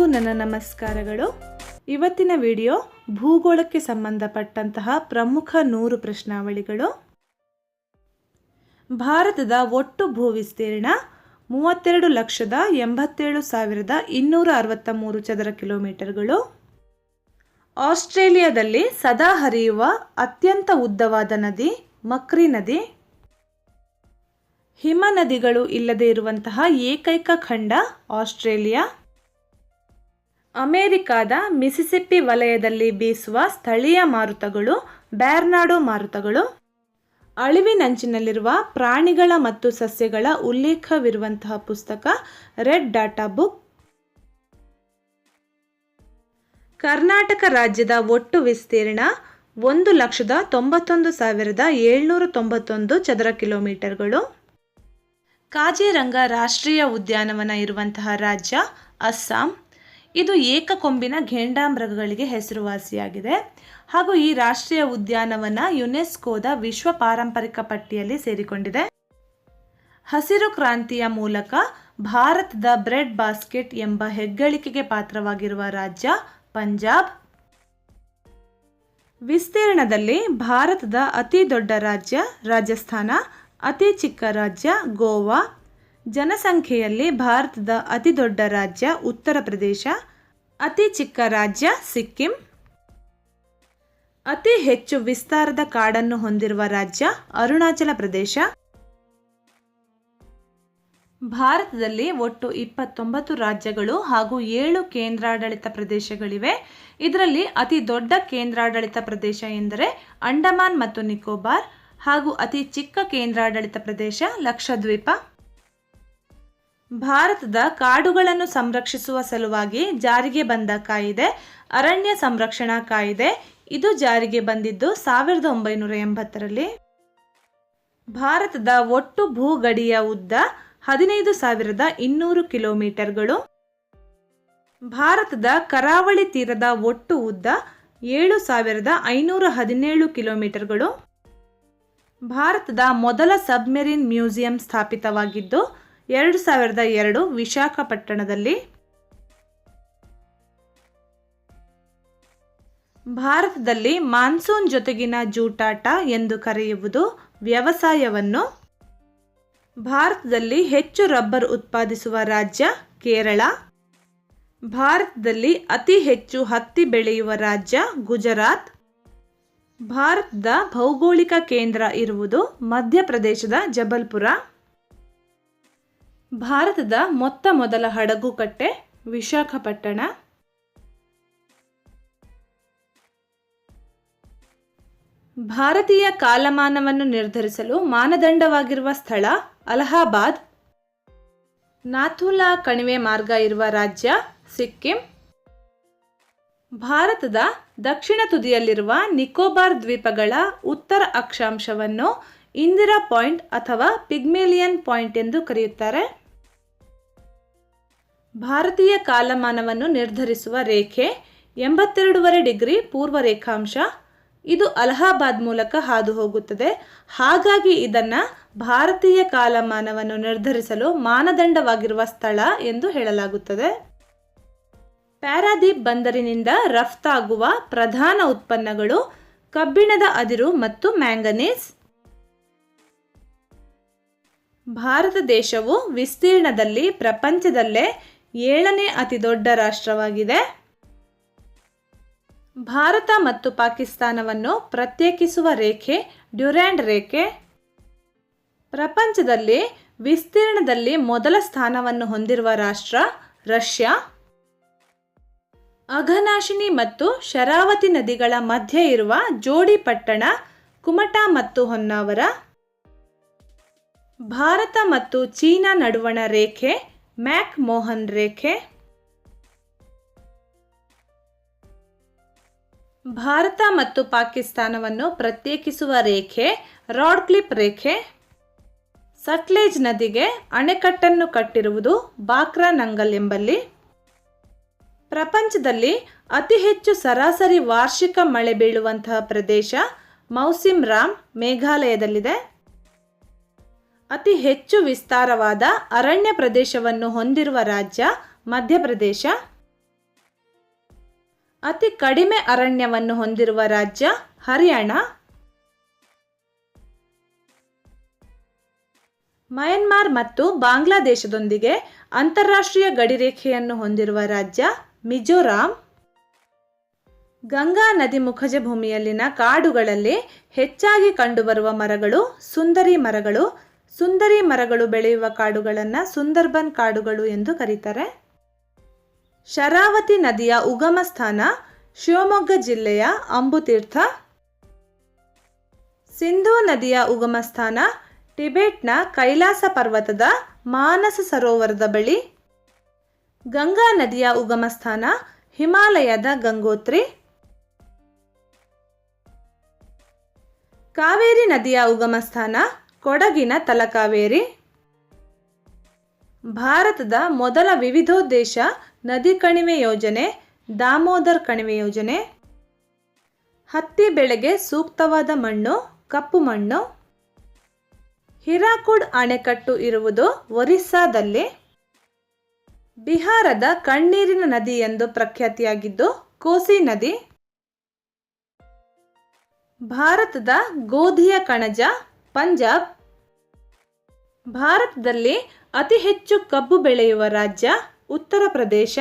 ಎಲ್ಲರಿಗೂ ನನ್ನ ನಮಸ್ಕಾರಗಳು. ಇವತ್ತಿನ ವಿಡಿಯೋ ಭೂಗೋಳಕ್ಕೆ ಸಂಬಂಧಪಟ್ಟಂತಹ ಪ್ರಮುಖ ನೂರು ಪ್ರಶ್ನಾವಳಿಗಳು. ಭಾರತದ ಒಟ್ಟು ಭೂ ವಿಸ್ತೀರ್ಣ ಮೂವತ್ತೆರಡು ಲಕ್ಷದ ಎಂಬತ್ತೇಳು ಸಾವಿರದ ಇನ್ನೂರ ಅರವತ್ತ ಮೂರು ಚದರ ಕಿಲೋಮೀಟರ್ಗಳು. ಆಸ್ಟ್ರೇಲಿಯಾದಲ್ಲಿ ಸದಾ ಹರಿಯುವ ಅತ್ಯಂತ ಉದ್ದವಾದ ನದಿ ಮಕ್ರಿ ನದಿ. ಹಿಮ ನದಿಗಳು ಇಲ್ಲದೆ ಇರುವಂತಹ ಏಕೈಕ ಖಂಡ ಆಸ್ಟ್ರೇಲಿಯಾ. ಅಮೆರಿಕಾದ ಮಿಸಿಸಿಪ್ಪಿ ವಲಯದಲ್ಲಿ ಬೀಸುವ ಸ್ಥಳೀಯ ಮಾರುತಗಳು, ಬ್ಯಾರ್ನಾಡೋ ಮಾರುತಗಳು, ಅಳಿವಿನಂಚಿನಲ್ಲಿರುವ ಪ್ರಾಣಿಗಳ ಮತ್ತು ಸಸ್ಯಗಳ ಉಲ್ಲೇಖವಿರುವಂತಹ ಪುಸ್ತಕ ರೆಡ್ ಡಾಟಾ ಬುಕ್. ಕರ್ನಾಟಕ ರಾಜ್ಯದ ಒಟ್ಟು ವಿಸ್ತೀರ್ಣ ಒಂದು ಲಕ್ಷದ ತೊಂಬತ್ತೊಂದು ಸಾವಿರದ ಏಳ್ನೂರ ತೊಂಬತ್ತೊಂದು ಚದರ ಕಿಲೋಮೀಟರ್ಗಳು. ಕಾಜಿರಂಗ ರಾಷ್ಟ್ರೀಯ ಉದ್ಯಾನವನ ಇರುವಂತಹ ರಾಜ್ಯ ಅಸ್ಸಾಂ. ಇದು ಏಕಕೊಂಬಿನ ಘೇಂಡಾಮೃಗಗಳಿಗೆ ಹೆಸರುವಾಸಿಯಾಗಿದೆ. ಹಾಗೂ ಈ ರಾಷ್ಟ್ರೀಯ ಉದ್ಯಾನವನ ಯುನೆಸ್ಕೋದ ವಿಶ್ವ ಪಾರಂಪರಿಕ ಪಟ್ಟಿಯಲ್ಲಿ ಸೇರಿಕೊಂಡಿದೆ. ಹಸಿರು ಕ್ರಾಂತಿಯ ಮೂಲಕ ಭಾರತದ ಬ್ರೆಡ್ ಬಾಸ್ಕೆಟ್ ಎಂಬ ಹೆಗ್ಗಳಿಕೆಗೆ ಪಾತ್ರವಾಗಿರುವ ರಾಜ್ಯ ಪಂಜಾಬ್. ವಿಸ್ತೀರ್ಣದಲ್ಲಿ ಭಾರತದ ಅತಿ ದೊಡ್ಡ ರಾಜ್ಯ ರಾಜಸ್ಥಾನ, ಅತಿ ಚಿಕ್ಕ ರಾಜ್ಯ ಗೋವಾ. ಜನಸಂಖ್ಯೆಯಲ್ಲಿ ಭಾರತದ ಅತಿ ದೊಡ್ಡ ರಾಜ್ಯ ಉತ್ತರ ಪ್ರದೇಶ, ಅತಿ ಚಿಕ್ಕ ರಾಜ್ಯ ಸಿಕ್ಕಿಂ. ಅತಿ ಹೆಚ್ಚು ವಿಸ್ತಾರದ ಕಾಡನ್ನು ಹೊಂದಿರುವ ರಾಜ್ಯ ಅರುಣಾಚಲ ಪ್ರದೇಶ. ಭಾರತದಲ್ಲಿ ಒಟ್ಟು ಇಪ್ಪತ್ತೊಂಬತ್ತು ರಾಜ್ಯಗಳು ಹಾಗೂ ಏಳು ಕೇಂದ್ರಾಡಳಿತ ಪ್ರದೇಶಗಳಿವೆ. ಇದರಲ್ಲಿ ಅತಿ ದೊಡ್ಡ ಕೇಂದ್ರಾಡಳಿತ ಪ್ರದೇಶ ಎಂದರೆ ಅಂಡಮಾನ್ ಮತ್ತು ನಿಕೋಬಾರ್ ಹಾಗೂ ಅತಿ ಚಿಕ್ಕ ಕೇಂದ್ರಾಡಳಿತ ಪ್ರದೇಶ ಲಕ್ಷದ್ವೀಪ. ಭಾರತದ ಕಾಡುಗಳನ್ನು ಸಂರಕ್ಷಿಸುವ ಸಲುವಾಗಿ ಜಾರಿಗೆ ಬಂದ ಕಾಯಿದೆ, ಅರಣ್ಯ ಸಂರಕ್ಷಣಾ ಕಾಯಿದೆ. ಇದು ಜಾರಿಗೆ ಬಂದಿದ್ದು ಸಾವಿರದ ಒಂಬೈನೂರ ಎಂಬತ್ತರಲ್ಲಿ. ಭಾರತದ ಒಟ್ಟು ಭೂಗಡಿಯ ಉದ್ದ ಹದಿನೈದು ಸಾವಿರದ ಇನ್ನೂರು ಕಿಲೋಮೀಟರ್ಗಳು. ಭಾರತದ ಕರಾವಳಿ ತೀರದ ಒಟ್ಟು ಉದ್ದ ಏಳು ಸಾವಿರದ ಐನೂರ ಹದಿನೇಳು ಕಿಲೋಮೀಟರ್ಗಳು. ಭಾರತದ ಮೊದಲ ಸಬ್ಮೆರಿನ್ ಮ್ಯೂಸಿಯಂ ಸ್ಥಾಪಿತವಾಗಿದ್ದು ಎರಡು ಸಾವಿರದ ಎರಡು ವಿಶಾಖಪಟ್ಟಣದಲ್ಲಿ ಭಾರತದಲ್ಲಿ ಮಾನ್ಸೂನ್ ಜೊತೆಗಿನ ಜೂಟಾಟ ಎಂದು ಕರೆಯುವುದು ವ್ಯವಸಾಯವನ್ನು. ಭಾರತದಲ್ಲಿ ಹೆಚ್ಚು ರಬ್ಬರ್ ಉತ್ಪಾದಿಸುವ ರಾಜ್ಯ ಕೇರಳ. ಭಾರತದಲ್ಲಿ ಅತಿ ಹೆಚ್ಚು ಹತ್ತಿ ಬೆಳೆಯುವ ರಾಜ್ಯ ಗುಜರಾತ್. ಭಾರತದ ಭೌಗೋಳಿಕ ಕೇಂದ್ರ ಇರುವುದು ಮಧ್ಯಪ್ರದೇಶದ ಜಬಲ್ಪುರ. ಭಾರತದ ಮೊತ್ತ ಮೊದಲ ಹಡಗುಕಟ್ಟೆ ವಿಶಾಖಪಟ್ಟಣ. ಭಾರತೀಯ ಕಾಲಮಾನವನ್ನು ನಿರ್ಧರಿಸಲು ಮಾನದಂಡವಾಗಿರುವ ಸ್ಥಳ ಅಲಹಾಬಾದ್. ನಾಥುಲಾ ಕಣಿವೆ ಮಾರ್ಗ ಇರುವ ರಾಜ್ಯ ಸಿಕ್ಕಿಂ. ಭಾರತದ ದಕ್ಷಿಣ ತುದಿಯಲ್ಲಿರುವ ನಿಕೋಬಾರ್ ದ್ವೀಪಗಳ ಉತ್ತರ ಅಕ್ಷಾಂಶವನ್ನು ಇಂದಿರಾ ಪಾಯಿಂಟ್ ಅಥವಾ ಪಿಗ್ಮೇಲಿಯನ್ ಪಾಯಿಂಟ್ ಎಂದು ಕರೆಯುತ್ತಾರೆ. ಭಾರತೀಯ ಕಾಲಮಾನವನ್ನು ನಿರ್ಧರಿಸುವ ರೇಖೆ ಎಂಬತ್ತೆರಡೂವರೆ ಡಿಗ್ರಿ ಪೂರ್ವ ರೇಖಾಂಶ. ಇದು ಅಲಹಾಬಾದ್ ಮೂಲಕ ಹಾದು ಹೋಗುತ್ತದೆ ಹಾಗಾಗಿ ಇದನ್ನು ಭಾರತೀಯ ಕಾಲಮಾನವನ್ನು ನಿರ್ಧರಿಸಲು ಮಾನದಂಡವಾಗಿರುವ ಸ್ಥಳ ಎಂದು ಹೇಳಲಾಗುತ್ತದೆ. ಪ್ಯಾರಾದೀಪ್ ಬಂದರಿನಿಂದ ರಫ್ತಾಗುವ ಪ್ರಧಾನ ಉತ್ಪನ್ನಗಳು ಕಬ್ಬಿಣದ ಅದಿರು ಮತ್ತು ಮ್ಯಾಂಗನೀಸ್. ಭಾರತ ದೇಶವು ವಿಸ್ತೀರ್ಣದಲ್ಲಿ ಪ್ರಪಂಚದಲ್ಲೇ ಏಳನೇ ಅತಿ ದೊಡ್ಡ ರಾಷ್ಟ್ರವಾಗಿದೆ. ಭಾರತ ಮತ್ತು ಪಾಕಿಸ್ತಾನವನ್ನು ಪ್ರತ್ಯೇಕಿಸುವ ರೇಖೆ ಡ್ಯುರ್ಯಾಂಡ್ ರೇಖೆ. ಪ್ರಪಂಚದಲ್ಲಿ ವಿಸ್ತೀರ್ಣದಲ್ಲಿ ಮೊದಲ ಸ್ಥಾನವನ್ನು ಹೊಂದಿರುವ ರಾಷ್ಟ್ರ ರಷ್ಯಾ. ಅಘನಾಶಿನಿ ಮತ್ತು ಶರಾವತಿ ನದಿಗಳ ಮಧ್ಯೆ ಇರುವ ಜೋಡಿ ಪಟ್ಟಣ ಕುಮಟಾ ಮತ್ತು ಹೊನ್ನಾವರ. ಭಾರತ ಮತ್ತು ಚೀನಾ ನಡುವಣ ರೇಖೆ ಮ್ಯಾಕ್ ಮೋಹನ್ ರೇಖೆ. ಭಾರತ ಮತ್ತು ಪಾಕಿಸ್ತಾನವನ್ನು ಪ್ರತ್ಯೇಕಿಸುವ ರೇಖೆ ರಾಡ್ ಕ್ಲಿಪ್ ರೇಖೆ. ಸಟ್ಲೇಜ್ ನದಿಗೆ ಅಣೆಕಟ್ಟನ್ನು ಕಟ್ಟಿರುವುದು ಬಾಕ್ರಾ ನಂಗಲ್ ಎಂಬಲ್ಲಿ. ಪ್ರಪಂಚದಲ್ಲಿ ಅತಿ ಹೆಚ್ಚು ಸರಾಸರಿ ವಾರ್ಷಿಕ ಮಳೆ ಬೀಳುವಂತಹ ಪ್ರದೇಶ ಮೌಸಿಮ್ ರಾಮ್ ಮೇಘಾಲಯದಲ್ಲಿದೆ. ಅತಿ ಹೆಚ್ಚು ವಿಸ್ತಾರವಾದ ಅರಣ್ಯ ಪ್ರದೇಶವನ್ನು ಹೊಂದಿರುವ ರಾಜ್ಯ ಮಧ್ಯಪ್ರದೇಶ. ಅತಿ ಕಡಿಮೆ ಅರಣ್ಯವನ್ನು ಹೊಂದಿರುವ ರಾಜ್ಯ ಹರಿಯಾಣ. ಮಯನ್ಮಾರ್ ಮತ್ತು ಬಾಂಗ್ಲಾದೇಶದೊಂದಿಗೆ ಅಂತಾರಾಷ್ಟ್ರೀಯ ಗಡಿರೇಖೆಯನ್ನು ಹೊಂದಿರುವ ರಾಜ್ಯ ಮಿಜೋರಾಂ. ಗಂಗಾ ನದಿ ಮುಖಜ ಭೂಮಿಯಲ್ಲಿನ ಕಾಡುಗಳಲ್ಲಿ ಹೆಚ್ಚಾಗಿ ಕಂಡುಬರುವ ಮರಗಳು ಸುಂದರಿ ಮರಗಳು ಸುಂದರಿ ಮರಗಳು ಬೆಳೆಯುವ ಕಾಡುಗಳನ್ನು ಸುಂದರ್ಬನ್ ಕಾಡುಗಳು ಎಂದು ಕರೀತಾರೆ. ಶರಾವತಿ ನದಿಯ ಉಗಮ ಸ್ಥಾನ ಶಿವಮೊಗ್ಗ ಜಿಲ್ಲೆಯ ಅಂಬುತೀರ್ಥ. ಸಿಂಧೂ ನದಿಯ ಉಗಮ ಸ್ಥಾನ ಟಿಬೆಟ್ನ ಕೈಲಾಸ ಪರ್ವತದ ಮಾನಸ ಸರೋವರದ ಬಳಿ. ಗಂಗಾ ನದಿಯ ಉಗಮ ಸ್ಥಾನ ಹಿಮಾಲಯದ ಗಂಗೋತ್ರಿ. ಕಾವೇರಿ ನದಿಯ ಉಗಮ ಸ್ಥಾನ ಕೊಡಗಿನ ತಲಕಾವೇರಿ. ಭಾರತದ ಮೊದಲ ವಿವಿಧೋದ್ದೇಶ ನದಿ ಕಣಿವೆ ಯೋಜನೆ, ದಾಮೋದರ್ ಕಣಿವೆ ಯೋಜನೆ. ಹತ್ತಿ ಬೆಳೆಗೆ ಸೂಕ್ತವಾದ ಮಣ್ಣು, ಕಪ್ಪು ಮಣ್ಣು. ಹಿರಾಕುಡ್ ಅಣೆಕಟ್ಟು ಇರುವುದು ಒರಿಸ್ಸಾದಲ್ಲಿ. ಬಿಹಾರದ ಕಣ್ಣೀರಿನ ನದಿ ಎಂದು ಪ್ರಖ್ಯಾತಿಯಾಗಿದ್ದು ಕೋಸಿ ನದಿ. ಭಾರತದ ಗೋಧಿಯ ಕಣಜ ಪಂಜಾಬ್. ಭಾರತದಲ್ಲಿ ಅತಿ ಹೆಚ್ಚು ಕಬ್ಬು ಬೆಳೆಯುವ ರಾಜ್ಯ ಉತ್ತರ ಪ್ರದೇಶ.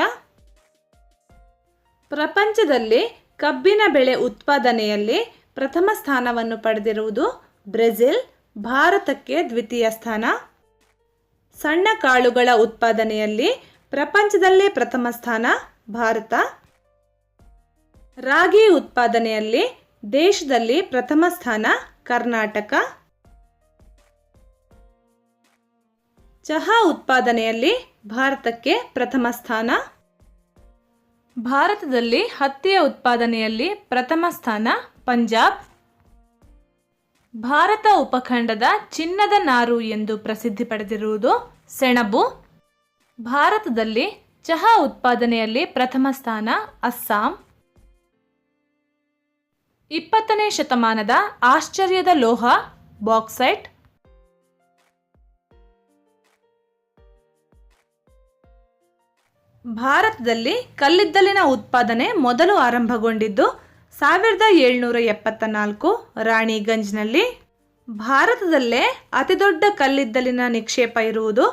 ಪ್ರಪಂಚದಲ್ಲಿ ಕಬ್ಬಿನ ಬೆಳೆ ಉತ್ಪಾದನೆಯಲ್ಲಿ ಪ್ರಥಮ ಸ್ಥಾನವನ್ನು ಪಡೆದಿರುವುದು ಬ್ರೆಜಿಲ್, ಭಾರತಕ್ಕೆ ದ್ವಿತೀಯ ಸ್ಥಾನ. ಸಣ್ಣ ಕಾಳುಗಳ ಉತ್ಪಾದನೆಯಲ್ಲಿ ಪ್ರಪಂಚದಲ್ಲೇ ಪ್ರಥಮ ಸ್ಥಾನ ಭಾರತ. ರಾಗಿ ಉತ್ಪಾದನೆಯಲ್ಲಿ ದೇಶದಲ್ಲಿ ಪ್ರಥಮ ಸ್ಥಾನ ಕರ್ನಾಟಕ. ಚಹಾ ಉತ್ಪಾದನೆಯಲ್ಲಿ ಭಾರತಕ್ಕೆ ಪ್ರಥಮ ಸ್ಥಾನ. ಭಾರತದಲ್ಲಿ ಹತ್ತಿಯ ಉತ್ಪಾದನೆಯಲ್ಲಿ ಪ್ರಥಮ ಸ್ಥಾನ ಪಂಜಾಬ್. ಭಾರತ ಉಪಖಂಡದ ಚಿನ್ನದ ನಾರು ಎಂದು ಪ್ರಸಿದ್ಧಿ ಪಡೆದಿರುವುದು ಸೆಣಬು. ಭಾರತದಲ್ಲಿ ಚಹಾ ಉತ್ಪಾದನೆಯಲ್ಲಿ ಪ್ರಥಮ ಸ್ಥಾನ ಅಸ್ಸಾಂ. ಇಪ್ಪತ್ತನೇ ಶತಮಾನದ ಆಶ್ಚರ್ಯದ ಲೋಹ ಬಾಕ್ಸೈಟ್ ಭಾರತದಲ್ಲಿ ಕಲ್ಲಿದ್ದಲಿನ ಉತ್ಪಾದನೆ ಮೊದಲು ಆರಂಭಗೊಂಡಿದ್ದು ಸಾವಿರದ ಏಳ್ನೂರ ಎಪ್ಪತ್ತ ನಾಲ್ಕು ರಾಣಿಗಂಜ್ನಲ್ಲಿ. ಭಾರತದಲ್ಲೇ ಅತಿದೊಡ್ಡ ಕಲ್ಲಿದ್ದಲಿನ ನಿಕ್ಷೇಪ ಇರುವುದು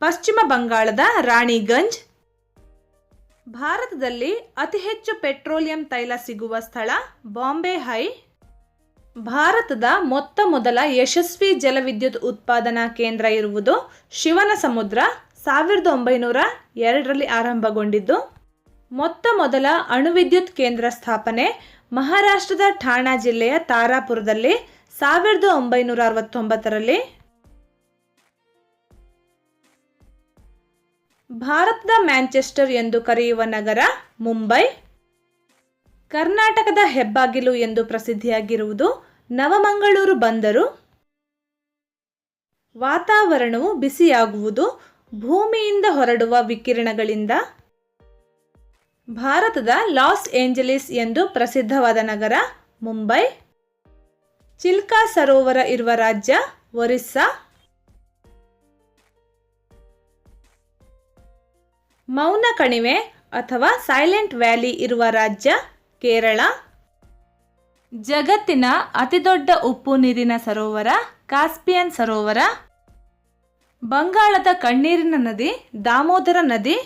ಪಶ್ಚಿಮ ಬಂಗಾಳದ ರಾಣಿಗಂಜ್. ಭಾರತದಲ್ಲಿ ಅತಿ ಹೆಚ್ಚು ಪೆಟ್ರೋಲಿಯಂ ತೈಲ ಸಿಗುವ ಸ್ಥಳ ಬಾಂಬೆ ಹೈ. ಭಾರತದ ಮೊತ್ತ ಮೊದಲ ಯಶಸ್ವಿ ಜಲವಿದ್ಯುತ್ ಉತ್ಪಾದನಾ ಕೇಂದ್ರ ಇರುವುದು ಶಿವನ ಸಮುದ್ರ ಸಾವಿರದ ಒಂಬೈನೂರ ಎರಡರಲ್ಲಿ ಆರಂಭಗೊಂಡಿದ್ದು, ಮೊತ್ತ ಮೊದಲ ಅಣುವಿದ್ಯುತ್ ಕೇಂದ್ರ ಸ್ಥಾಪನೆ ಮಹಾರಾಷ್ಟ್ರದ ಠಾಣಾ ಜಿಲ್ಲೆಯ ತಾರಾಪುರದಲ್ಲಿ ಸಾವಿರದ ಒಂಬೈನೂರ ಅರವತ್ತೊಂಬತ್ತರಲ್ಲಿ. ಭಾರತದ ಮ್ಯಾಂಚೆಸ್ಟರ್ ಎಂದು ಕರೆಯುವ ನಗರ ಮುಂಬೈ. ಕರ್ನಾಟಕದ ಹೆಬ್ಬಾಗಿಲು ಎಂದು ಪ್ರಸಿದ್ಧಿಯಾಗಿರುವುದು ನವಮಂಗಳೂರು ಬಂದರು. ವಾತಾವರಣವು ಬಿಸಿಯಾಗುವುದು ಭೂಮಿಯಿಂದ ಹೊರಡುವ ವಿಕಿರಣಗಳಿಂದ? ಭಾರತದ ಲಾಸ್ ಏಂಜಲೀಸ್ ಎಂದು ಪ್ರಸಿದ್ಧವಾದ ನಗರ, ಮುಂಬೈ. ಚಿಲ್ಕಾ ಸರೋವರ ಇರುವ ರಾಜ್ಯ, ಒರಿಸ್ಸಾ. ಮೌನ ಕಣಿವೆ ಅಥವಾ ಸೈಲೆಂಟ್ ವ್ಯಾಲಿ ಇರುವ ರಾಜ್ಯ, ಕೇರಳ. ಜಗತ್ತಿನ ಅತಿದೊಡ್ಡ ಉಪ್ಪು ನೀರಿನ ಸರೋವರ, ಕಾಸ್ಪಿಯನ್ ಸರೋವರ. ಬಂಗಾಳದ ಕಣ್ಣೀರಿನ ನದಿ, ದಾಮೋದರ ನದಿ,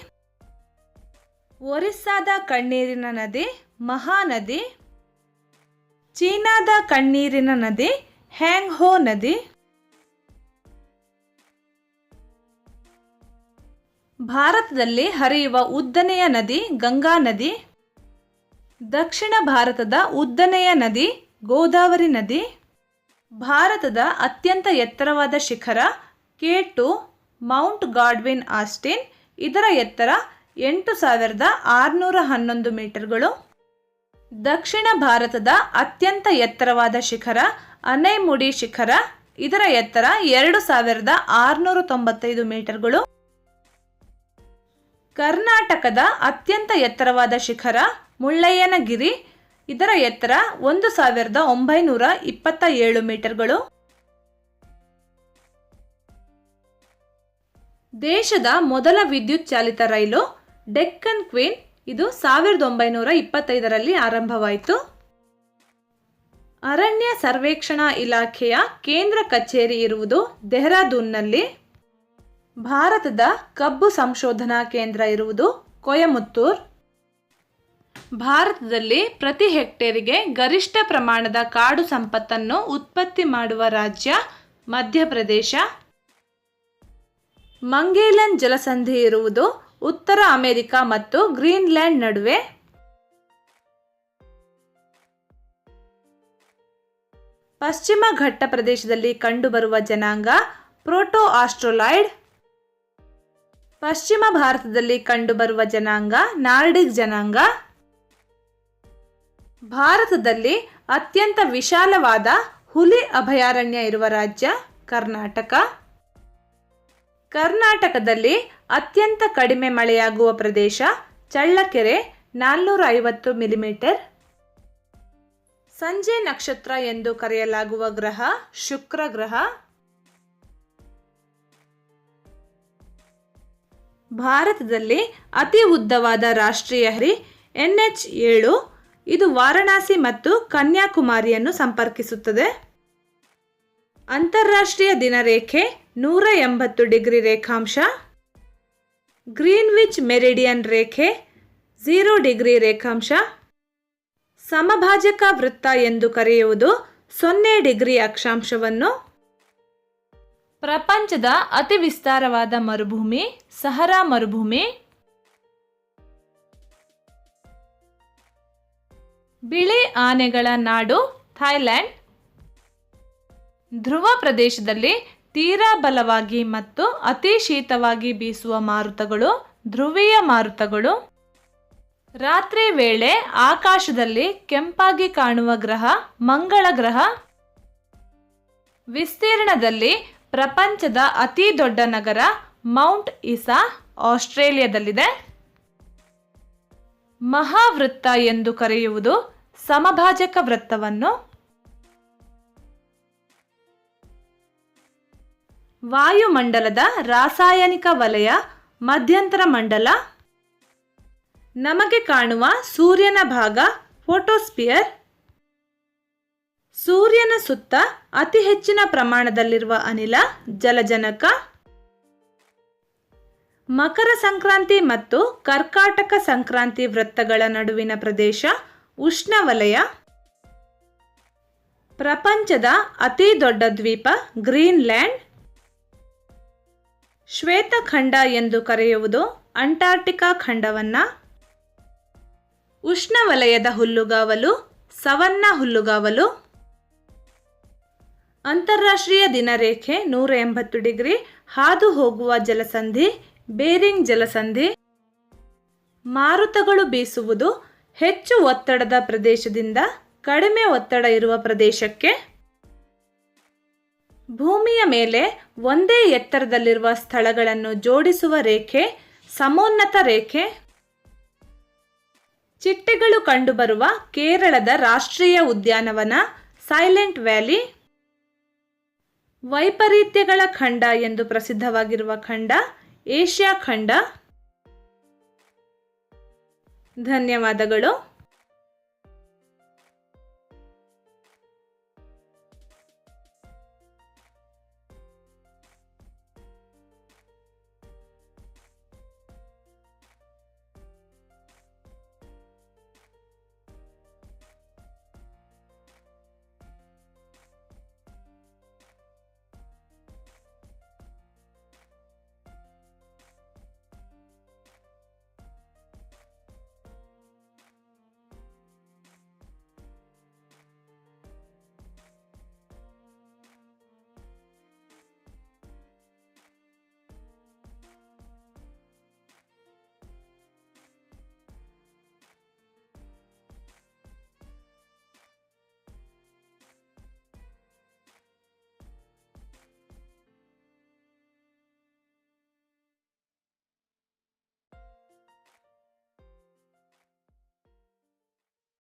ಒರಿಸ್ಸಾದ ಕಣ್ಣೀರಿನ ನದಿ, ಮಹಾನದಿ, ಚೀನಾದ ಕಣ್ಣೀರಿನ ನದಿ ಹ್ಯಾಂಗ್ ಹೋ ನದಿ, ಭಾರತದಲ್ಲಿ ಹರಿಯುವ ಉದ್ದನೆಯ ನದಿ, ಗಂಗಾ ನದಿ, ದಕ್ಷಿಣ ಭಾರತದ ಉದ್ದನೆಯ ನದಿ, ಗೋದಾವರಿ ನದಿ, ಭಾರತದ ಅತ್ಯಂತ ಎತ್ತರವಾದ ಶಿಖರ K two mount Godwin Austen ಇದರ ಎತ್ತರ ಎಂಟು ಸಾವಿರದ ಆರುನೂರ ಹನ್ನೊಂದು ಮೀಟರ್ಗಳು. ದಕ್ಷಿಣ ಭಾರತದ ಅತ್ಯಂತ ಎತ್ತರವಾದ ಶಿಖರ ಅನೈಮುಡಿ ಶಿಖರ, ಇದರ ಎತ್ತರ ಎರಡು ಸಾವಿರದ ಆರುನೂರ ತೊಂಬತ್ತೈದು ಮೀಟರ್ಗಳು. ಕರ್ನಾಟಕದ ಅತ್ಯಂತ ಎತ್ತರವಾದ ಶಿಖರ ಮುಳ್ಳಯ್ಯನಗಿರಿ, ಇದರ ಎತ್ತರ ಒಂದು ಸಾವಿರದ ಒಂಬೈನೂರ ಇಪ್ಪತ್ತ ಏಳು ಮೀಟರ್ಗಳು. ದೇಶದ ಮೊದಲ ವಿದ್ಯುತ್ ಚಾಲಿತ ರೈಲು ಡೆಕ್ಕನ್ ಕ್ವೀನ್ ಇದು ಸಾವಿರದ ಒಂಬೈನೂರ ಇಪ್ಪತ್ತೈದರಲ್ಲಿ ಆರಂಭವಾಯಿತು. ಅರಣ್ಯ ಸರ್ವೇಕ್ಷಣಾ ಇಲಾಖೆಯ ಕೇಂದ್ರ ಕಚೇರಿ ಇರುವುದು ಡೆಹ್ರಾಡೂನ್ನಲ್ಲಿ. ಭಾರತದ ಕಬ್ಬು ಸಂಶೋಧನಾ ಕೇಂದ್ರ ಇರುವುದು ಕೊಯಮುತ್ತೂರ್. ಭಾರತದಲ್ಲಿ ಪ್ರತಿ ಹೆಕ್ಟೇರಿಗೆ ಗರಿಷ್ಠ ಪ್ರಮಾಣದ ಕಾಡು ಸಂಪತ್ತನ್ನು ಉತ್ಪತ್ತಿ ಮಾಡುವ ರಾಜ್ಯ ಮಧ್ಯಪ್ರದೇಶ. ಮಂಗೇಲನ್ ಜಲಸಂಧಿ ಇರುವುದು ಉತ್ತರ ಅಮೆರಿಕ ಮತ್ತು ಗ್ರೀನ್ಲ್ಯಾಂಡ್ ನಡುವೆ. ಪಶ್ಚಿಮ ಘಟ್ಟ ಪ್ರದೇಶದಲ್ಲಿ ಕಂಡುಬರುವ ಜನಾಂಗ ಪ್ರೋಟೋ ಆಸ್ಟ್ರೋಲಾಯ್ಡ್ ಪಶ್ಚಿಮ ಭಾರತದಲ್ಲಿ ಕಂಡುಬರುವ ಜನಾಂಗ ನಾರ್ಡಿಕ್ ಜನಾಂಗ. ಭಾರತದಲ್ಲಿ ಅತ್ಯಂತ ವಿಶಾಲವಾದ ಹುಲಿ ಅಭಯಾರಣ್ಯ ಇರುವ ರಾಜ್ಯ ಕರ್ನಾಟಕ. ಕರ್ನಾಟಕದಲ್ಲಿ ಅತ್ಯಂತ ಕಡಿಮೆ ಮಳೆಯಾಗುವ ಪ್ರದೇಶ ಚಳ್ಳಕೆರೆ ನಾಲ್ನೂರ ಐವತ್ತು ಮಿಲಿಮೀಟರ್. ಸಂಜೆ ನಕ್ಷತ್ರ ಎಂದು ಕರೆಯಲಾಗುವ ಗ್ರಹ ಶುಕ್ರ ಗ್ರಹ. ಭಾರತದಲ್ಲಿ ಅತಿ ಉದ್ದವಾದ ರಾಷ್ಟ್ರೀಯ ಹರಿ ಎನ್ ಎಚ್ ಏಳು. ಇದು ವಾರಣಾಸಿ ಮತ್ತು ಕನ್ಯಾಕುಮಾರಿಯನ್ನು ಸಂಪರ್ಕಿಸುತ್ತದೆ. ಅಂತಾರಾಷ್ಟ್ರೀಯ ದಿನರೇಖೆ ನೂರ ಎಂಬತ್ತು ಡಿಗ್ರಿ ರೇಖಾಂಶ. ಗ್ರೀನ್ವಿಚ್ ಮೆರಿಡಿಯನ್ ರೇಖೆ ಝೀರೋ ಡಿಗ್ರಿ ರೇಖಾಂಶ. ಸಮಭಾಜಕ ವೃತ್ತ ಎಂದು ಕರೆಯುವುದು ಸೊನ್ನೆ ಡಿಗ್ರಿ ಅಕ್ಷಾಂಶವನ್ನು. ಪ್ರಪಂಚದ ಅತಿ ವಿಸ್ತಾರವಾದ ಮರುಭೂಮಿ, ಸಹರಾ ಮರುಭೂಮಿ. ಬಿಳಿ ಆನೆಗಳ ನಾಡು ಥೈಲ್ಯಾಂಡ್ ಧ್ರುವ ಪ್ರದೇಶದಲ್ಲಿ ತೀರಾ ಬಲವಾಗಿ ಮತ್ತು ಅತಿ ಶೀತವಾಗಿ ಬೀಸುವ ಮಾರುತಗಳು, ಧ್ರುವೀಯ ಮಾರುತಗಳು. ರಾತ್ರಿ ವೇಳೆ ಆಕಾಶದಲ್ಲಿ ಕೆಂಪಾಗಿ ಕಾಣುವ ಗ್ರಹ, ಮಂಗಳ ಗ್ರಹ. ವಿಸ್ತೀರ್ಣದಲ್ಲಿ ಪ್ರಪಂಚದ ಅತಿ ದೊಡ್ಡ ನಗರ, ಮೌಂಟ್ ಇಸಾ ಆಸ್ಟ್ರೇಲಿಯಾದಲ್ಲಿದೆ. ಮಹಾವೃತ್ತ ಎಂದು ಕರೆಯುವುದು ಸಮಭಾಜಕ ವೃತ್ತವನ್ನು ವಾಯುಮಂಡಲದ ರಾಸಾಯನಿಕ ವಲಯ, ಮಧ್ಯಂತರ ಮಂಡಲ. ನಮಗೆ ಕಾಣುವ ಸೂರ್ಯನ ಭಾಗ, ಫೋಟೋಸ್ಪಿಯರ್. ಸೂರ್ಯನ ಸುತ್ತ ಅತಿ ಹೆಚ್ಚಿನ ಪ್ರಮಾಣದಲ್ಲಿರುವ ಅನಿಲ, ಜಲಜನಕ. ಮಕರ ಸಂಕ್ರಾಂತಿ ಮತ್ತು ಕರ್ಕಾಟಕ ಸಂಕ್ರಾಂತಿ ವೃತ್ತಗಳ ನಡುವಿನ ಪ್ರದೇಶ, ಉಷ್ಣವಲಯ. ಪ್ರಪಂಚದ ಅತಿ ದೊಡ್ಡ ದ್ವೀಪ, ಗ್ರೀನ್ಲ್ಯಾಂಡ್. ಶ್ವೇತಖಂಡ ಎಂದು ಕರೆಯುವುದು ಅಂಟಾರ್ಟಿಕಾ ಖಂಡವನ್ನ. ಉಷ್ಣವಲಯದ ಹುಲ್ಲುಗಾವಲು ಸವನ್ನ ಹುಲ್ಲುಗಾವಲು. ಅಂತಾರಾಷ್ಟ್ರೀಯ ದಿನರೇಖೆ ನೂರ ಎಂಬತ್ತು ಡಿಗ್ರಿ, ಹಾದು ಹೋಗುವ ಜಲಸಂಧಿ, ಬೇರಿಂಗ್ ಜಲಸಂಧಿ. ಮಾರುತಗಳು ಬೀಸುವುದು ಹೆಚ್ಚು ಒತ್ತಡದ ಪ್ರದೇಶದಿಂದ ಕಡಿಮೆ ಒತ್ತಡ ಇರುವ ಪ್ರದೇಶಕ್ಕೆ. ಭೂಮಿಯ ಮೇಲೆ ಒಂದೇ ಎತ್ತರದಲ್ಲಿರುವ ಸ್ಥಳಗಳನ್ನು ಜೋಡಿಸುವ ರೇಖೆ, ಸಮೋನ್ನತ ರೇಖೆ. ಚಿಟ್ಟೆಗಳು ಕಂಡುಬರುವ ಕೇರಳದ ರಾಷ್ಟ್ರೀಯ ಉದ್ಯಾನವನ ಸೈಲೆಂಟ್ ವ್ಯಾಲಿ ವೈಪರೀತ್ಯಗಳ ಖಂಡ ಎಂದು ಪ್ರಸಿದ್ಧವಾಗಿರುವ ಖಂಡ, ಏಷ್ಯಾ ಖಂಡ. ಧನ್ಯವಾದಗಳು.